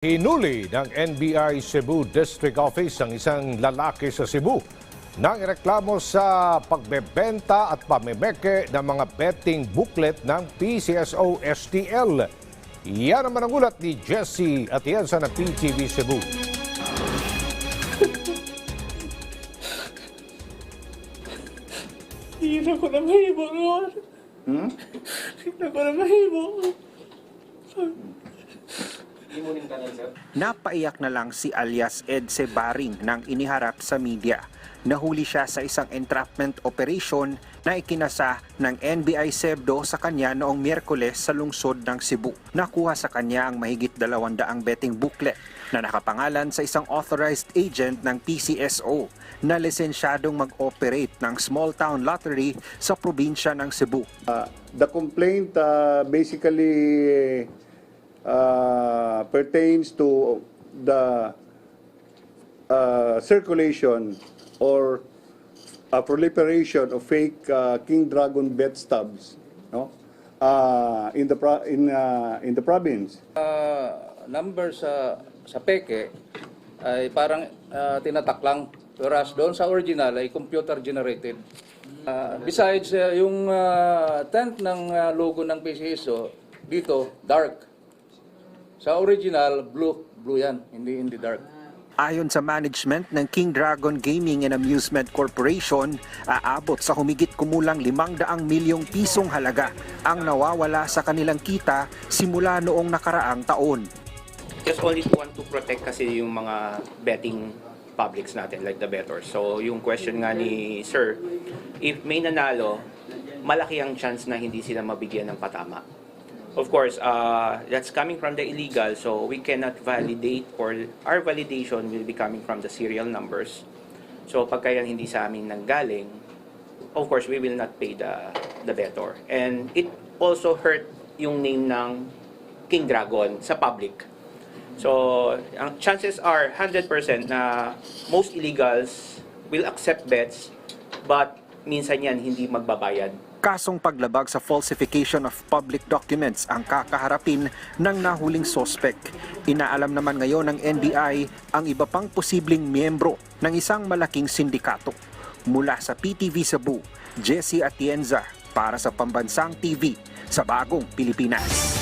Hinuli ng NBI Cebu District Office ang isang lalaki sa Cebu nang ireklamo sa pagbebenta at pamimeke ng mga betting booklet ng PCSO STL. Yan naman ang ulat ni Jesse Atienza ng PTV Cebu. Hindi na ko na mahibo noon. Hmm? Hindi na ko na mahibo. Napaiyak na lang si alias Edse Baring nang iniharap sa media. Nahuli siya sa isang entrapment operation na ikinasa ng NBI Sebdo sa kanya noong Miyerkules sa lungsod ng Cebu. Nakuha sa kanya ang mahigit dalawandaang betting booklet na nakapangalan sa isang authorized agent ng PCSO na lisensyadong mag-operate ng small town lottery sa probinsya ng Cebu. The complaint uh, basically uh, pertains to the uh, circulation or uh, proliferation of fake uh, King Dragon bet stubs, no? Uh, in the pro- in uh, in the province. Ah, number sa sa peke ay parang ah, tinatak. Whereas doon sa original ay computer generated. Ah, besides ah, yung ah, tent ng ah, logo ng PCSO dito dark. Sa original blue, blue yan, hindi hindi dark. Ayon sa management ng King Dragon Gaming and Amusement Corporation, aabot sa humigit kumulang 500 milyong pisong halaga ang nawawala sa kanilang kita simula noong nakaraang taon. just only want to protect kasi yung mga betting publics natin like the bettors. So yung question nga ni sir, if may nanalo, malaki ang chance na hindi sila mabigyan ng patama. Of course, uh, that's coming from the illegal, so we cannot validate or our validation will be coming from the serial numbers. So pagka yan hindi sa amin nanggaling, of course, we will not pay the, the bettor. And it also hurt yung name ng King Dragon sa public. So, ang chances are 100% na most illegals will accept bets but minsan yan hindi magbabayad. Kasong paglabag sa falsification of public documents ang kakaharapin ng nahuling sospek. Inaalam naman ngayon ng NBI ang iba pang posibleng miyembro ng isang malaking sindikato. Mula sa PTV Cebu, Jesse Atienza para sa Pambansang TV sa Bagong Pilipinas.